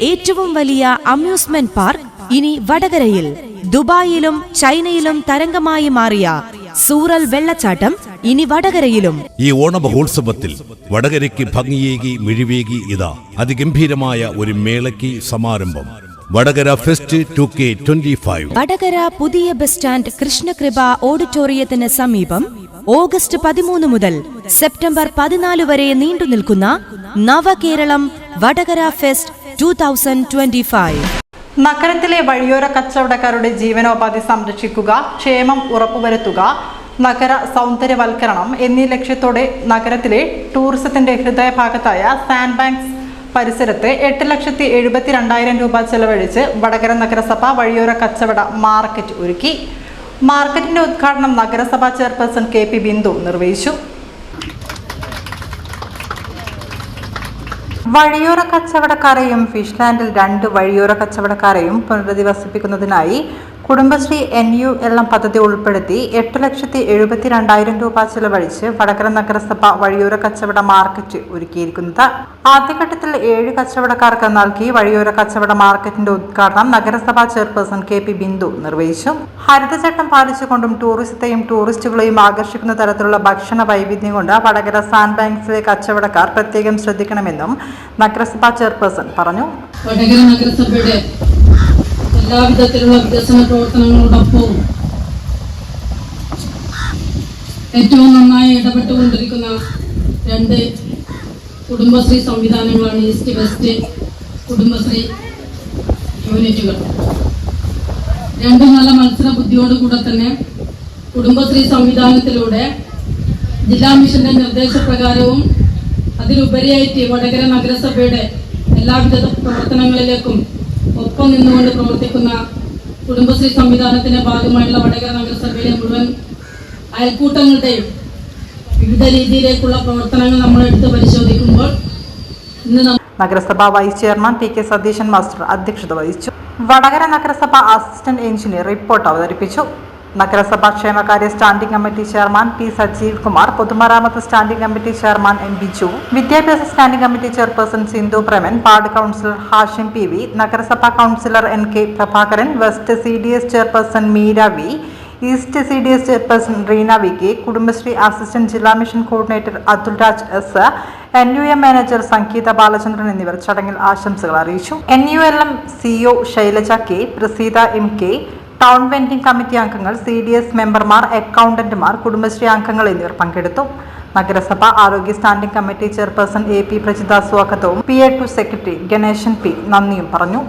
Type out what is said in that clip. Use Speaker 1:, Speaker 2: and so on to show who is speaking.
Speaker 1: ഏറ്റവും വലിയ amusement park ഇനി വടകരയിൽ. ദുബായിലും ചൈനയിലും തരംഗമായി മാറിയ സൂറൽ വെള്ളച്ചാട്ടം ഇനി വടകരയിലും.
Speaker 2: ഈ ഓണമഹോത്സവത്തിൽ വടകരയ്ക്ക് ഭംഗിയേകി മിഴിവേകി ഇതാ അതിഗംഭീരമായ ഒരു മേളയ്ക്ക് സമാരംഭം. Vadakara fest two K twenty five.
Speaker 1: Vadakara പുതിയ ബസ് സ്റ്റാൻഡ് കൃഷ്ണകൃപ ഓഡിറ്റോറിയത്തിന് സമീപം ഓഗസ്റ്റ് പതിമൂന്ന് മുതൽ സെപ്റ്റംബർ പതിനാല് വരെ നീണ്ടു നിൽക്കുന്ന Navakeralam Vadakara fest two thousand twenty five
Speaker 3: നഗരത്തിലെ വഴിയോര കച്ചവടക്കാരുടെ ജീവനോപാധി സംരക്ഷിക്കുക ക്ഷേമം ഉറപ്പുവരുത്തുക നഗര സൗന്ദര്യവൽക്കരണം എന്നീ ലക്ഷ്യത്തോടെ നഗരത്തിലെ ടൂറിസത്തിന്റെ ഹൃദയഭാഗത്തായ സാൻഡ് ബാങ്ക്സ് പരിസരത്ത് എട്ട് ലക്ഷത്തി എഴുപത്തി രണ്ടായിരം രൂപ ചെലവഴിച്ച് വടകര നഗരസഭ വഴിയോര കച്ചവട മാർക്കറ്റ് ഒരുക്കി. മാർക്കറ്റിന്റെ ഉദ്ഘാടനം നഗരസഭാ ചെയർപേഴ്സൺ കെ പി ബിന്ദു നിർവഹിച്ചു. വഴിയോര കച്ചവടക്കാരെയും ഫിഷ്ലാൻഡിൽ രണ്ട് വഴിയോര കച്ചവടക്കാരെയും പുനരധിവസിപ്പിക്കുന്നതിനായി Kudumbashree N U L M പദ്ധതി ഉൾപ്പെടുത്തി എട്ട് ലക്ഷത്തി എഴുപത്തി രണ്ടായിരം രൂപ ചെലവഴിച്ച് വടകര നഗരസഭ വഴിയോര കച്ചവട മാർക്കറ്റ് ഒരുക്കിയിരിക്കുന്നത്. ആദ്യഘട്ടത്തിൽ ഏഴ് കച്ചവടക്കാർക്ക് നൽകി വഴിയോര കച്ചവട മാർക്കറ്റിന്റെ ഉദ്ഘാടനം നഗരസഭാ ചെയർപേഴ്സൺ കെ പി ബിന്ദു നിർവഹിച്ചു. ഹരിതചട്ടം പാലിച്ചുകൊണ്ടും ടൂറിസത്തെയും ടൂറിസ്റ്റുകളെയും ആകർഷിക്കുന്ന തരത്തിലുള്ള ഭക്ഷണ വൈവിധ്യം കൊണ്ട് വടകര സാൻഡ് ബാങ്ക്സിലെ കച്ചവടക്കാർ പ്രത്യേകം ശ്രദ്ധിക്കണമെന്നും നഗരസഭാ ചെയർപേഴ്സൺ പറഞ്ഞു.
Speaker 4: നഗരസഭയുടെ എല്ലാവിധത്തിലുള്ള വികസന പ്രവർത്തനങ്ങളോടൊപ്പവും ഏറ്റവും നന്നായി ഇടപെട്ടുകൊണ്ടിരിക്കുന്ന രണ്ട് കുടുംബശ്രീ സംവിധാനങ്ങളാണ് ഈസ്റ്റ് വെസ്റ്റ് കുടുംബശ്രീ യൂണിറ്റുകൾ. രണ്ടും നല്ല മത്സര ബുദ്ധിയോടുകൂടെ തന്നെ കുടുംബശ്രീ സംവിധാനത്തിലൂടെ ജില്ലാ മിഷന്റെ നിർദ്ദേശപ്രകാരവും അതിലുപരിയായിട്ട് വടകര നഗരസഭയുടെ എല്ലാവിധ പ്രവർത്തനങ്ങളിലേക്കും ഒപ്പം നിന്നുകൊണ്ട് പ്രവർത്തിക്കുന്ന കുടുംബശ്രീ സംവിധാനത്തിന്റെ ഭാഗമായിട്ടുള്ള വടകര നഗരസഭയിലെ മുഴുവൻ അയൽക്കൂട്ടങ്ങളുടെയും വിവിധ രീതിയിലേക്കുള്ള പ്രവർത്തനങ്ങൾ നമ്മൾ എടുത്ത് പരിശോധിക്കുമ്പോൾ ഇന്ന്
Speaker 3: നഗരസഭാ vice chairman P K Satheesan master അധ്യക്ഷത വഹിച്ചു. വടകര നഗരസഭ അസിസ്റ്റന്റ് എഞ്ചിനീയർ റിപ്പോർട്ട് അവതരിപ്പിച്ചു. നഗരസഭാ ക്ഷേമകാര്യ standing committee chairman P Sajeev Kumar പൊതുമരാമത്ത് standing committee chairman M Biju വിദ്യാഭ്യാസ standing committee chairperson Sindhu Preman ward councillor Hashim P V നഗരസഭാ councillor N K Prabhakaran west C D S chairperson Meera V east C D S chairperson Reena V K Kudumbashree assistant ജില്ലാ mission coordinator Athul Raj S N U M manager Sangeetha Balachandran എന്നിവർ ചടങ്ങിൽ ആശംസകൾ അറിയിച്ചു. N U L M C O Shailaja K Praseetha M K town vending committee അംഗങ്ങൾ C D S മെമ്പർമാർ അക്കൗണ്ടന്റുമാർ കുടുംബശ്രീ അംഗങ്ങൾ എന്നിവർ പങ്കെടുത്തു. നഗരസഭ ആരോഗ്യ standing committee chairperson A P Prajitha സ്വാഗതവും P A two secretary Ganesan P നന്ദിയും പറഞ്ഞു.